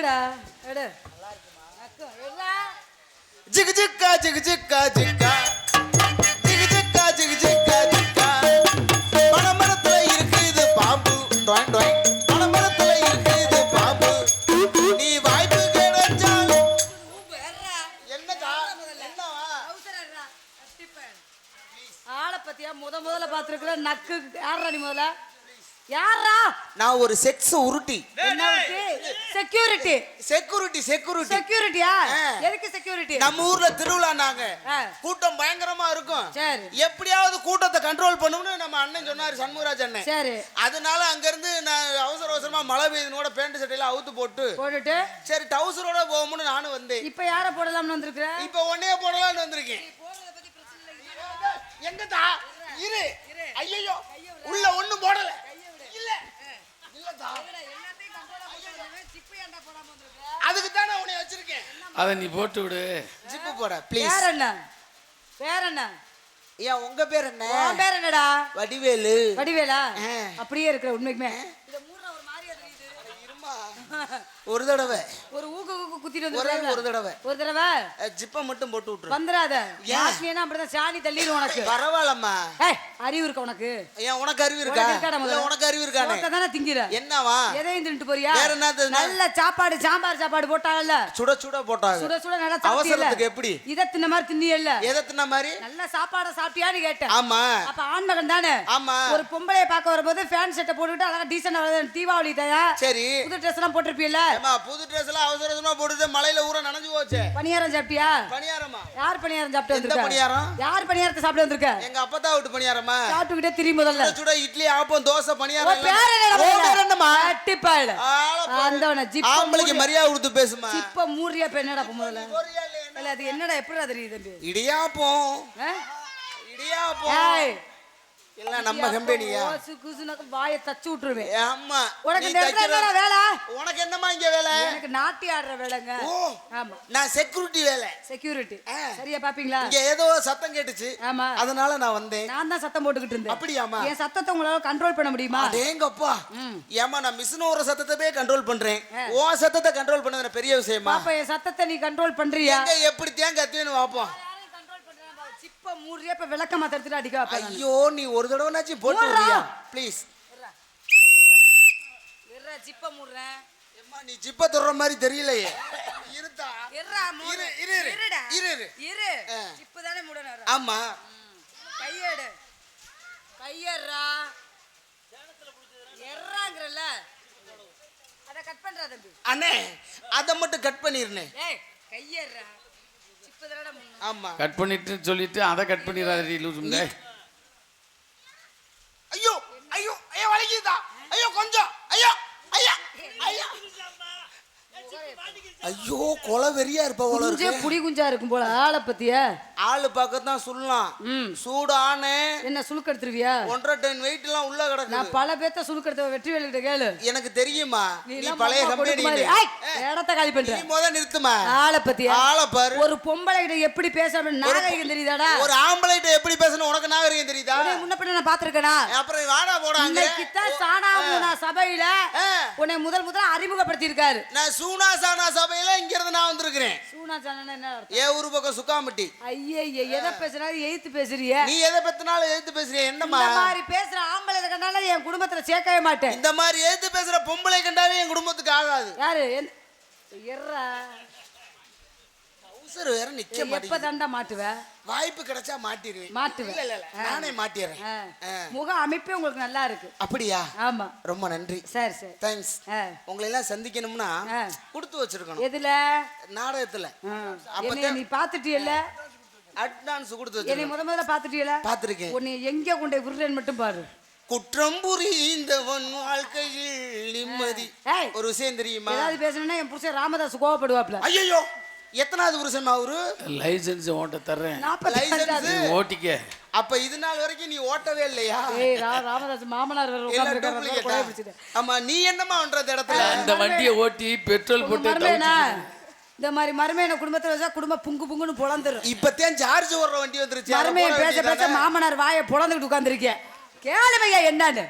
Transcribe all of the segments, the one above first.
நக்குடா எடு. ஜிகு ஜிக்கா ஜிகு ஜிக்கா ஜிக்கா. ஜிகு ஜிக்கா ஜிகு ஜிக்கா ஜிக்கா. பனமரத்துல இருக்குது பாம்பு. டொய் டொய். பனமரத்துல இருக்குது பாம்பு. நீ வாய்ப்பு கிடைச்சாலும். என்னடா என்னவா? ஆளை பத்தியா? முத முதல்ல பாத்துருக்கல நக்கு. யாரா நீ முதல்ல? யாரா நான் ஒரு செக்ஸ் உருட்டி. என்ன செக்யூரிட்டி செக்யூரிட்டி செக்யூரிட்டி செக்யூரிட்டியா. எதுக்கு செக்யூரிட்டி நம்ம ஊர்ல திருவிழா நாங்க. கூட்டம் பயங்கரமா இருக்கும். சரி. எப்படியாவது கூட்டத்தை கண்ட்ரோல் பண்ணணும்னு நம்ம அண்ணன் சொன்னாரு சண்முகராஜ் அண்ணன். சரி. அதனால அங்க இருந்து நான் அவசர அவசரமா மழை பெய்யுதுனோட பேண்ட் சட்டையில அவுத்து போட்டு போட்டுட்டு? சரி டவுசரோட போகும்னு நானும் வந்தேன். இப்ப யார போடலாம்னு வந்திருக்கிற? இப்ப ஒன்னே போடலாம்னு வந்திருக்கேன். எங்கதா இரு. ஐயோ உள்ள ஒண்ணும் போடல. அதுக்கு தானே உன்னை வச்சிருக்கேன். அதை நீ போட்டு விடு. ஜிப்பு போட ப்ளீஸ் பேர் என்ன பேர் என்ன ஏன் உங்க பேர் என்ன? உன் பேர் என்னடா? வடிவேலு. வடிவேலா. அப்படியே இருக்கிற உண்மைக்குமே. இருமா. ஒரு தடவை. ஒரு ஊக்கு ஊக்கு குத்திட்டு ஒரே வந்து ஒரு தடவை. ஒரு தடவை? ஜிப்பை மட்டும் போட்டு விட்டுரு. வந்துடாத. யாஸ்மியா அப்படிதான் சாணி தள்ளிடும் உனக்கு. பரவாயில்லம்மா. ஏய் அறிவு இருக்கா உனக்கு? ஏன் உனக்கு அறிவு இருக்கா? உனக்கு இல்ல? உனக்கு அறிவு இருக்கானே. சோத்தை தானே திங்கிற? என்னவா? எதையும் தின்னுட்டு போறியா? வேற என்னது? நல்ல சாப்பாடு சாம்பார் சாப்பாடு போட்டாங்கல்ல? சுட சுட போட்டாங்க. சுட சுட நல்லா அவசரத்துக்கு எப்படி? இத தின்ன மாதிரி தின்னியல்ல? எதை தின்ன மாதிரி? நல்ல சாப்பாடை சாப்பிட்டியான்னு கேட்டேன். ஆமா. அப்ப ஆண்மகன் தானே? ஆமா. ஒரு பொம்பளைய பார்க்க வரும்போது ஃபேன் செட்டை போட்டுக்கிட்டு அழகா டீசெண்டா தீபாவளி தயா? சரி. புது ட்ரெஸ் எல்லாம் போட்டிருப்பியல்ல ஏமா புது ட்ரெஸ் எல்லாம் அவசர அவசரமா போட்டுட்டு மலையில ஊற நனைஞ்சு போச்சே. பணியாரம் சாப்பிட்டியா? பணியாரமா? யார் பணியாரம் சாப்பிட்டு வந்திருக்க? பணியாரம்? யார் பணியாரத்தை சாப்பிட்டு வந்திருக்க? எங்க அப்பத்தா விட்டு பணியாரமா சாப்பிட்டுக்கிட்டே திரும்பி முதல்ல சுட இட்லி ஆப்பம் தோசை பணியாரம் பேர் ஆளை பாரு. அந்தவன ஜிப்ப ஆம்பளைக்கு மரியாதை கொடுத்து பேசுமா மூறியா இப்ப என்னடா இப்ப முதல்ல? இல்ல அது என்னடா எப்படி தெரியுது இடியாப்பம்? இடியாப்பம். எல்லாம் நம்ம கம்பெனியா குசுனாக்க வாயை தச்சு விட்டுருவேன். ஆமா உனக்கு வேலை? உனக்கு என்னம்மா இங்க வேலை? எனக்கு நாட்டி ஆடுற வேலைங்க. ஓ ஆமா. நான் செக்யூரிட்டி வேலை. செக்யூரிட்டி. சரியா பாப்பீங்களா? இங்க ஏதோ சத்தம் கேட்டுச்சு. ஆமா. அதனால நான் வந்தேன். நான் தான் சத்தம் போட்டுக்கிட்டு இருந்தேன். அப்படியாம்மா? என் சத்தத்தை உங்களால கண்ட்ரோல் பண்ண முடியுமா? அடேங்கப்பா. ஏமா நான் மிஷின் ஒரு சத்தத்தை கண்ட்ரோல் பண்றேன். உன் சத்தத்தை கண்ட்ரோல் பண்ணது பெரிய விஷயமா? பாப்பா என் சத்தத்தை நீ கண்ட்ரோல் பண்றியா? எப்படி தேங்க கத்துவேன்னு பாப்போம் சிப்ப மூறியா இப்ப விளக்கமா தடுத்துட்டு அடிக்க வைப்பேன். ஐயோ நீ ஒரு தடவைனாச்சும் போட்டு மூடுறா. விடுறியா? ப்ளீஸ் இருடா, சிப்ப மூடுறேன். ஏம்மா நீ ஜிப்ப தொடுற மாதிரி தெரியலையே. இருடா, மூடு. இரு, இரு, இரு. இருடா. இரு, இரு. இரு. ஆ. தானே மூடணும் ஆமா. கையெடு. கையறா எறாங்கறல அத கட் பண்றா தம்பி. அண்ணே அதை மட்டும் கட் பண்ணிருந்தேன் ஏய் கையறா ஆமா. கட் பண்ணிட்டு சொல்லிட்டு அதை கட் பண்ணிடாதடி லூசு முண்டை. ஐயோ ஐயோ ஐயோ வலிக்குதா ஐயோ கொஞ்சம். ஐயோ ஐயா ஐயா. ஐயோ கொலை வெறியா இருப்ப போல இருக்கு. புடி குஞ்சா இருக்கும் போல ஆளை பத்திய? ஆளு பார்க்கத்தான் சொல்லலாம். ம். சூடு ஆனே. என்ன சுளுக்கு எடுத்துருவியா? ஒன்றரை டன் வெயிட் எல்லாம் உள்ள கிடக்குது. நான் பல பேத்த சுளுக்கு எடுத்த வெற்றி வேலைகிட்ட கேளு. எனக்கு தெரியுமா? நீ பழைய கொடுக்கு. கம்பெனி இடத்த காலி நீ பண்ற முத நிறுத்துமா? ஆளை பத்தியா? ஆளை பாரு. ஒரு பொம்பளை கிட்ட எப்படி பேசணும் நாகரிகம் தெரியுதாடா? ஒரு ஆம்பளைட்ட எப்படி பேசணும்? உனக்கு நாகரிகம் தெரியுதா? முன்ன பின்ன நான் பாத்திருக்கேனா அப்புறம் வாடா போடாங்க இன்னைக்குத்தான் சாணாமுனா சபையில ஆ. உன்னை முதல் முதல் அறிமுகப்படுத்தி இருக்காரு நான் சூனா சானா சபையில இங்க இருந்து நான் வந்திருக்கிறேன். சூனா சாணா என்ன? ஏ ஊரு பக்கம் சுக்காம்பட்டி. ஐயே எதை பேசுறாரு? எய்த்து பேசுறிய? நீ எதை பத்தினாலும் எழுத்து பேசுறிய என்னம்மா? இந்த மாதிரி பேசுற ஆம்பளை கண்டால என் குடும்பத்துல சேர்க்கவே மாட்டேன். இந்த மாதிரி எழுத்து பேசுற பொம்பளை கண்டாவே என் குடும்பத்துக்கு ஆகாது. யாரு? எர்ரா. உசுர் வேற நிக்க எப்ப மாட்டேங்குது தண்டா மாட்டுவ? வாய்ப்பு கிடைச்சா மாட்டிடுவேன் மாட்டுவேன் இல்ல, இல்ல, இல்ல. நானே மாட்டிடுறேன் ஆ. ஆ. முக அமைப்பே உங்களுக்கு நல்லா இருக்கு. அப்படியா? ஆமா. ரொம்ப நன்றி. சரி சரி. தேங்க்ஸ் ஆ. உங்களை எல்லாம் சந்திக்கணும்னா ஆ. கொடுத்து வச்சிருக்கணும். எதுல? நாடகத்துல. ஆ. அப்பதான் நீ பாத்துட்டியல்ல அட்வான்ஸ் கொடுத்து என்னை வச்சிருக்கணும். முத முதல்ல பாத்துட்டியல பாத்திருக்கேன் உன்னை எங்க கொண்டு போய் விடுறேன்னு மட்டும் பாரு. குற்றம் புரிந்தவன் வாழ்க்கையில் நிம்மதி. ஏய். ஒரு விஷயம் தெரியுமா? ஏதாவது பேசணும்னா என் புருஷன் ராமதாஸ் கோவப்படுவாப்ல. ஐயோ எத்தனாவது புருஷன் அவரு? லைசன்ஸ் ஓட்ட தர்றேன். லைசன்ஸ் ஓட்டிக்க. அப்ப இது நாள் வரைக்கும் நீ ஓட்டவே இல்லையா? ராமதாஸ் மாமனார். ஆமா நீ என்னம்மா பண்றது இடத்துல? அந்த வண்டியை ஓட்டி பெட்ரோல் போட்டு இந்த மாதிரி மருமையனை குடும்பத்துல வச்சா குடும்பம் புங்கு புங்குன்னு பொழந்துரும் இப்பத்தேன் சார்ஜ் ஓடுற வண்டி வந்துருச்சு. மருமையை பேச பேச? மாமனார் வாயை பொழந்துக்கிட்டு உட்கார்ந்துருக்கேன். கேளுமையா என்னன்னு.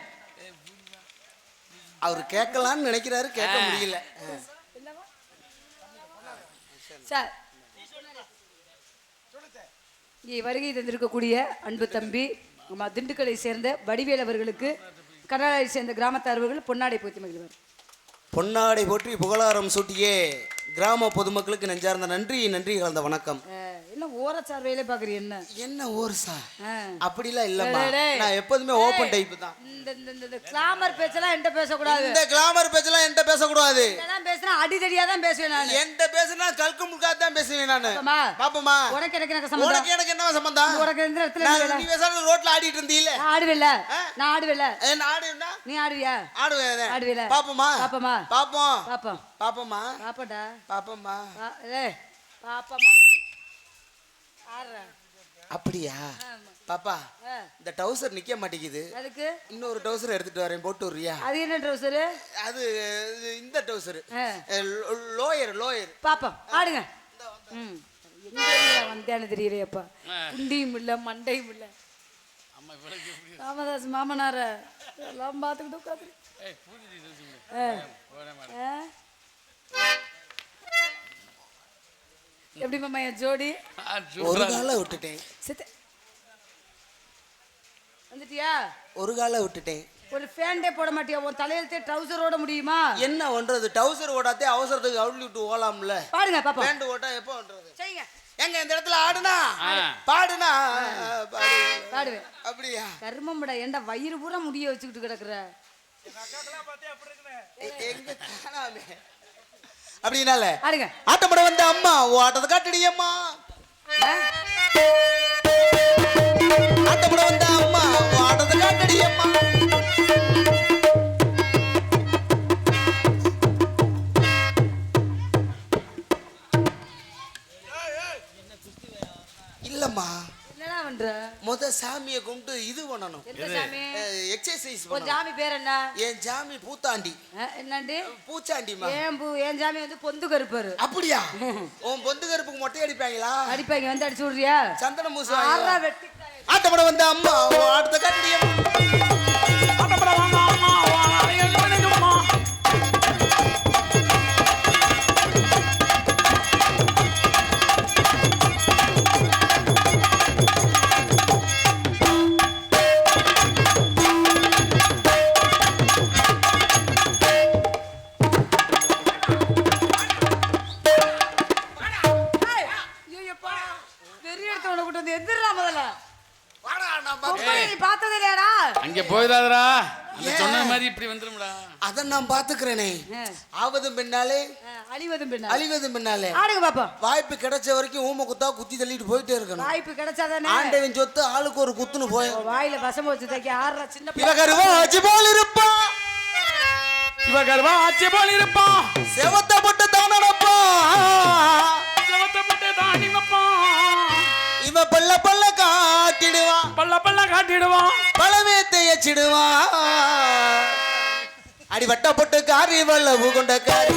அவரு கேட்கலாம்னு நினைக்கிறாரு கேட்க முடியல. சார். இங்கே வருகை தந்திருக்கக்கூடிய அன்பு தம்பி திண்டுக்கலை சேர்ந்த வடிவேல் அவர்களுக்கு கர்நாடகை சேர்ந்த கிராமத்தார்வர்கள் பொன்னாடை போத்தி மகிழ்வார். பொன்னாடை போற்றி புகழாரம் சூட்டியே கிராம பொதுமக்களுக்கு நெஞ்சார்ந்த நன்றி நன்றி கலந்த வணக்கம். என்ன ஓரச்சார்வையிலே பார்க்குறீ என்ன? என்ன ஊர் சார். அப்படிலாம் இல்லம்மா. நான் எப்போதுமே ஓப்பன் டைப் தான். இந்த இந்த இந்த- இந்த கிளாமர் பேச்செல்லாம் என்கிட்ட பேசக்கூடாது. இந்த கிளாமர் பேச்செல்லாம் என்கிட்ட பேசக்கூடாது. இதெல்லாம் பேசினா அடிதடியா தான் பேசுவேன் நான். என்கிட்ட பேசுனா கல்கு முழுக்கா தான் பேசுவேன் நானு. பாப்போமா? உனக்கு எனக்கு எனக்கு சம்மந்தம்? உனக்கு எனக்கு என்ன சம்பந்தம் உனக்கு எந்த இடத்துல நான் வேலை? நீ பேசாம ரோட்ல ஆடிட்டு இருந்தீல நான் ஆடுவேல நான் ஆடுவேல என்ன ஆடுனா நீ ஆடுவியா? ஆடுவேன் ஆடுவேல? பாப்போமா பாப்போமா? பாப்போம். பாப்போம் பாப்போமா பாப்படா பாப்போமா ஏய், பாப்போமா அப்படியா. பாப்பா ஆ, இந்த டவுசர் நிக்க மாட்டேங்குது. அதுக்கு? இன்னொரு டவுசர் எடுத்துட்டு வரேன் போட்டு விடுறியா? அது என்ன ட்ரௌசரு அது இந்த டவுசர் ஆ. Lower lower. பாப்போம் ஆடுங்க. வந்தேன்னு தெரியலையப்பா. குண்டியும் இல்ல மண்டையும் இல்ல. ராமதாஸ் மாமனார எல்லாம் பார்த்துக்கிட்டு உட்காந்து எப்படி மாமா என் ஜோடி? ஒரு கால விட்டுட்டேன். சித்த. வந்துட்டியா? ஒரு கால விட்டுட்டேன். ஒரு ஃபேண்டே போட மாட்டியா? உன் தலையெழுத்தே ட்ரௌசரோட முடியுமா? என்ன பண்றது? டவுசர் ஓடாதே அவசரத்துக்கு அவுட்லி விட்டு ஓலாம்ல. பாடுங்க பாப்பா பேண்ட் ஓட்டா எப்போ பண்றது? செய்யுங்க. எங்க இந்த இடத்துல ஆடுனா. பாடுனா? பாடு. பாடுவேன். அப்படியா? கர்மம்டா ஏன்டா வயிறு பூரா முடிய வச்சுக்கிட்டு கிடக்குற? எங்க காணாமே அப்படின்னால? ஆட்டப்பட வந்த அம்மா ஓ ஆட்டத்தை காட்டுடி அம்மா? ஆட்டப்பட வந்த அம்மா முத சாமியை கும்பிட்டு இது பண்ணணும். எக்ஸசைஸ் பண்ணணும். ஜாமி பேர் என்ன? என் ஜாமி பூத்தாண்டி. என்னண்டு? பூச்சாண்டிமா ஏன் பூ என் ஜாமி வந்து பொந்து கருப்பாரு. அப்படியா? உன் பொந்து கருப்புக்கு மொட்டை அடிப்பாங்களா? அடிப்பாங்க வந்து அடிச்சு விடுறியா? சந்தன மூசு ஆட்டப்பட வந்த அம்மா உன் ஆட்டத்தை காட்டுடி பின்னாலே? அழிவதும் பின்ன அழிவதும் பின்னாலே. ஆடுங்க பாப்போம். வாய்ப்பு கிடைச்ச வரைக்கும் ஊமை குத்தா குத்தி தள்ளிட்டு போயிட்டே இருக்கணும். வாய்ப்பு கிடைச்சாதானே? ஆண்டவன் சொத்து ஆளுக்கு ஒரு குத்துன்னு போய். வாயில விஷம் வச்சு தைக்க ஆடுற சின்ன. இவகருவா அஜி போல் இருப்பா. இவ கர்வா ஆட்சி போல் இருப்பான் செவத்த போட்டு தான் நடப்பா செவத்தப்பட்டு தாண்டி வைப்பான் இவ பல்ல பல்ல காட்டிடுவான். பல்ல பல்ல காட்டிடுவான். பழமே தேய்ச்சிடுவான் அடி வட்ட போட்டு காரி வல்லவு கொண்ட காரி.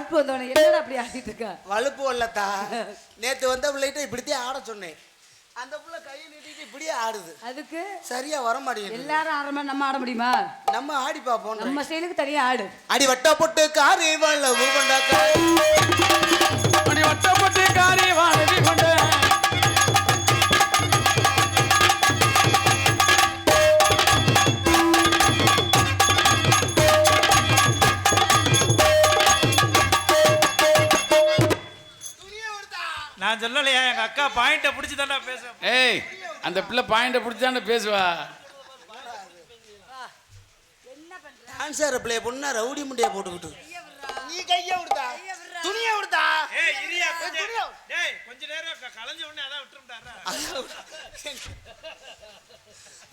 வகுப்பு வந்தவன என்னடா அப்படி ஆடிட்டு இருக்க வலுப்பு வரலத்தா. நேத்து வந்த பிள்ளைகிட்ட இப்படித்தான் ஆட சொன்னேன். அந்த புள்ள கையை நீட்டிட்டு இப்படியே ஆடுது. அதுக்கு சரியா வர மாட்டேங்குது. எல்லாரும் ஆடுற மாதிரி நம்ம ஆட முடியுமா? நம்ம ஆடி பார்ப்போம் நம்ம ஸ்டைலுக்கு தனியா ஆடு. அடி வட்ட போட்டு காரி வல்லவு கொண்ட காரி. அப்படி வட்ட பொட்டி காரி வளவி கொண்ட நான் சொல்லலையா? எங்க அக்கா பாயிண்ட புடிச்சு தானே பேசுவேன் ஏய் அந்த பிள்ளை பாயிண்ட பிடிச்சாண்டு பேசுவா. டான்ஸர் பிளே பொண்ணா ரவுடி முண்டியா போட்டுக்கிட்டு. நீ கைய விடுதா துணியை விடுதா ஏய் இரியா கொஞ்சம். டேய் கொஞ்ச நேரம் கலைஞ்ச உடனே அதான் விட்டுருந்தாரா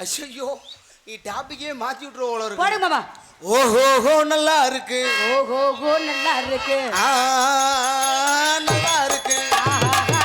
ஐயோ நீ டாபிக்கே மாத்தி விட்டுருவோம் இருக்கு. போடுங்க மாமா. ஓஹோஹோ நல்லா இருக்கு. ஓஹோ ஹோ நல்லா இருக்கு. ஆ, நல்லா இருக்கு. ஆஹா. நல்லா இருக்கு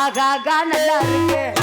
ஆகாகா நல்லா இருக்கு.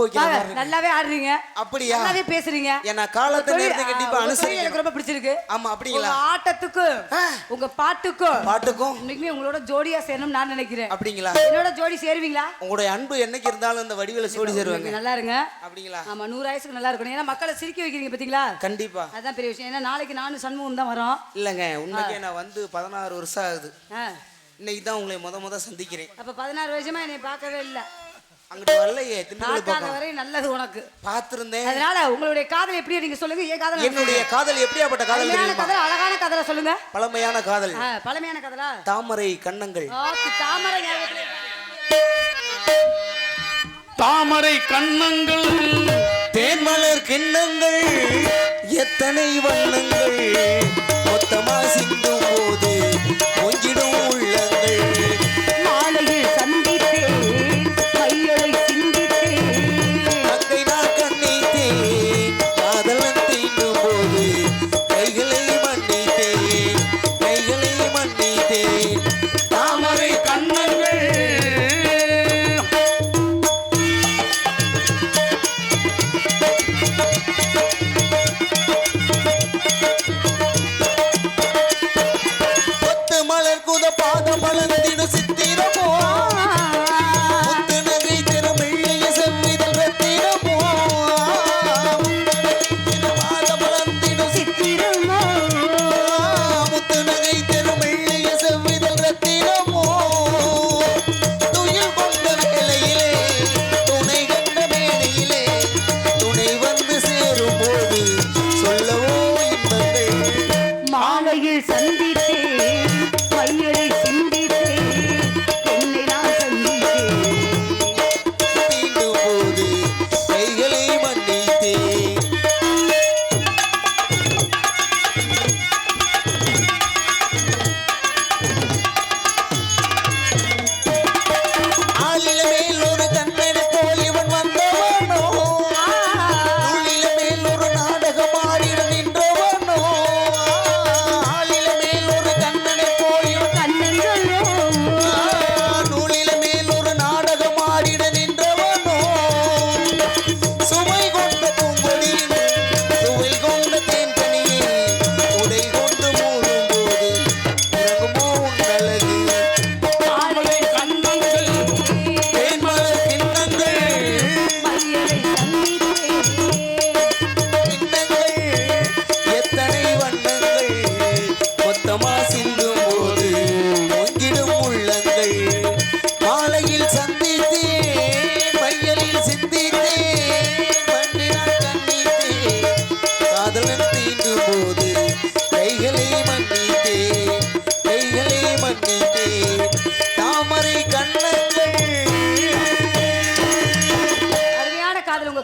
வைக்கிற மாதிரி இருக்கு. நல்லாவே ஆடுறீங்க. அப்படியா? நல்லாவே பேசுறீங்க. ஏன்னா காலத்தை உங்க நேரத்தை தொழில், கண்டிப்பா ஆ, உங்க தொழில் அனுசரிக்கணும். எனக்கு ரொம்ப பிடிச்சிருக்கு. ஆமா அப்படிங்களா? ஆட்டத்துக்கும் ஆ. உங்க பாட்டுக்கும் பாட்டுக்கும்? இன்னைக்குமே உங்களோட ஜோடியா சேரணும்னு நான் நினைக்கிறேன். அப்படிங்களா? என்னோட ஜோடி சேருவீங்களா? உங்களுடைய அன்பு என்னைக்கு இருந்தாலும் இந்த வடிவேல சோடி சேருவாங்க. நல்லா இருங்க. அப்படிங்களா? ஆமா நூறு வயசுக்கு நல்லா இருக்கணும். ஏன்னா மக்களை சிரிக்க வைக்கிறீங்க பாத்தீங்களா? கண்டிப்பா. அதான் பெரிய விஷயம். ஏன்னா நாளைக்கு நானும் சண்முகம் தான் வரோம். இல்லைங்க உண்மைக்கே நான் வந்து பதினாறு வருஷம் ஆகுது. ஆ. இன்னைக்கு தான் உங்களை முத முத சந்திக்கிறேன். அப்ப பதினாறு வருஷமா என்னை பார்க்கவே இல்லை. அங்கிட்டு வரலையே திண்டுக்கல் பார்க்காத பக்கம் வரை நல்லது உனக்கு. பார்த்திருந்தேன். அதனால உங்களுடைய காதல் எப்படி நீங்க சொல்லுங்க. ஏன் காதல் என்னுடைய காதல் எப்படியாப்பட்ட காதல் தெரியுமா? கதலை அழகான கதலை சொல்லுங்க. பழமையான காதல். பழமையான கதலா? தாமரை கண்ணங்கள் தாமரை தாமரை கண்ணங்கள் தேன்மலர் கிண்ணங்கள் எத்தனை வண்ணங்கள் மொத்தமா சிந்தும் போது.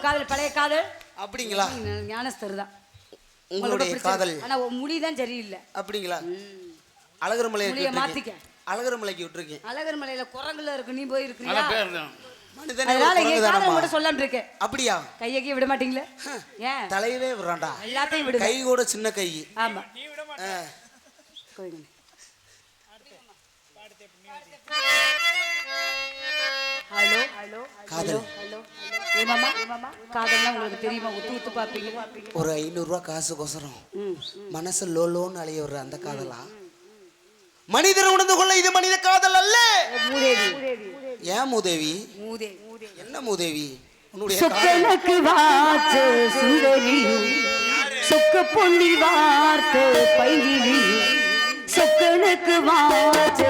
காதல் பழைய காதல்? அப்படிங்களா? ஞானஸ்தர் தான் உங்களுடைய காதல். ஆனா உன் முடி தான் சரியில்லை. அப்படிங்களா? அழகர் விட்டுருக்கேன். மாத்திக்க. அழகர் மலைக்கு விட்டுருக்கேன். அழகர் மலையில குரங்குல இருக்கு நீ மனிதனே ஒரு அதனால என் காதல். மட்டும் சொல்லாம இருக்கேன் அப்படியா? கையக்கே விட மாட்டீங்களே? ஏன்? தலையவே விடுறான்டா. எல்லாத்தையும் விடுங்க. கை கூட சின்ன கை. ஆமா. ஆ. கோயிலுங்க. ஹலோ. ஹலோ. காதல். ஏமாமா ஏமாமா உங்களுக்கு தெரியுமா? ஒரு ஐநூறுரூவா காசுக்கோசரம் மனசு லோலோன்னு அலைய விடுற அந்த காதலா? மனிதர் உணர்ந்து கொள்ள இது மனித காதல் அல்ல. ஏன் மூதேவி? மூதே என்ன மூதேவி? சொக்கனுக்கு வாச்ச சுந்தரியும் சொக்க பொன்னி வார்த்த சொக்கனுக்கு வாச்ச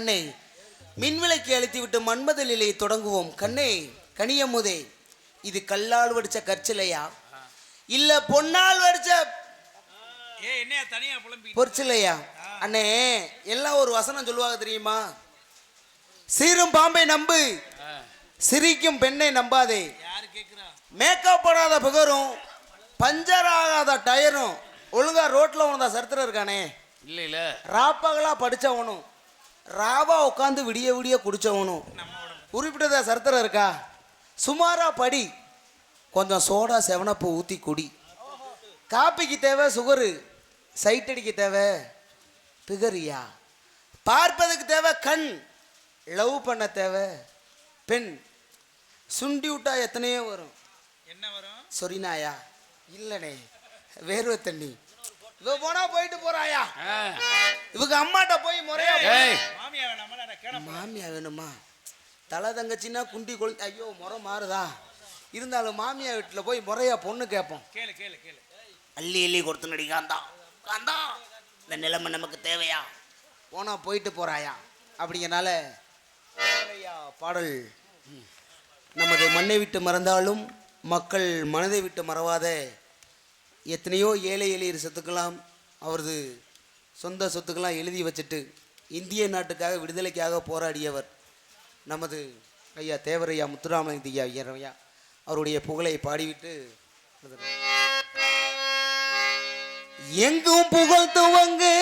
கண்ணே. மின்விளக்கை அழுத்தி விட்டு மன்மத நிலையை தொடங்குவோம். கண்ணே கனியமுதே இது கல்லால் வடிச்ச கற்சிலையா? இல்ல பொன்னால் வடிச்ச பொற்சிலையா? அண்ணே எல்லாம் ஒரு வசனம் சொல்லுவாங்க தெரியுமா? சீரும் பாம்பை நம்பு. சிரிக்கும் பெண்ணை நம்பாதே. மேக்கப் போடாத புகரும் பஞ்சர் ஆகாத டயரும் ஒழுங்கா ரோட்ல உனதா சரித்திரம் இருக்கானே. இல்ல இல்ல. ராப்பகலா படிச்சவனும் ராவா உட்காந்து விடிய விடிய குடிச்சவனும் குறிப்பிட்டதா சரித்திரம் இருக்கா? சுமாரா படி. கொஞ்சம் சோடா செவனப்பு ஊற்றி குடி. காப்பிக்கு தேவை சுகரு. சைட் அடிக்க தேவை பிகரியா. பார்ப்பதுக்கு தேவை கண். லவ் பண்ண தேவை பெண். சுண்டி விட்டா எத்தனையோ வரும். என்ன வரும்? சொரினாயா இல்லைண்ணே வேர்வை தண்ணி. இவ போனா போயிட்டு போறாயா. இவங்க அம்மாட்ட போய் முறையா மாமியா வேணுமா தலை தங்கச்சின்னா குண்டி கொழு ஐயோ முறை மாறுதா? இருந்தாலும் மாமியா வீட்டில் போய் முறையா பொண்ணு கேட்போம் கேளு கேளு கேளு. அள்ளி அள்ளி கொடுத்து நடி காந்தா இந்த நிலைமை நமக்கு தேவையா? போனா போயிட்டு போறாயா? அப்படிங்கனால தேவையா பாடல். நமது மண்ணை விட்டு மறந்தாலும் மக்கள் மனதை விட்டு மறவாத எத்தனையோ ஏழை எளியர் சொத்துக்கெல்லாம் அவரது சொந்த சொத்துக்கெல்லாம் எழுதி வச்சுட்டு இந்திய நாட்டுக்காக விடுதலைக்காக போராடியவர் நமது ஐயா தேவரையா முத்துராமலிங்க ஐயா. ஐயரையா அவருடைய புகழை பாடிவிட்டு எங்கும் புகழ் துவங்கு.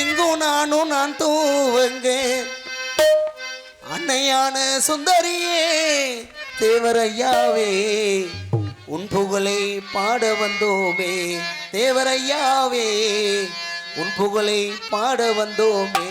எங்கும் நானும் நான் தூவங்க அன்னையான சுந்தரியே தேவரையாவே உன் புகழை பாட வந்தோமே தேவரையாவே உன் புகழை பாட வந்தோமே.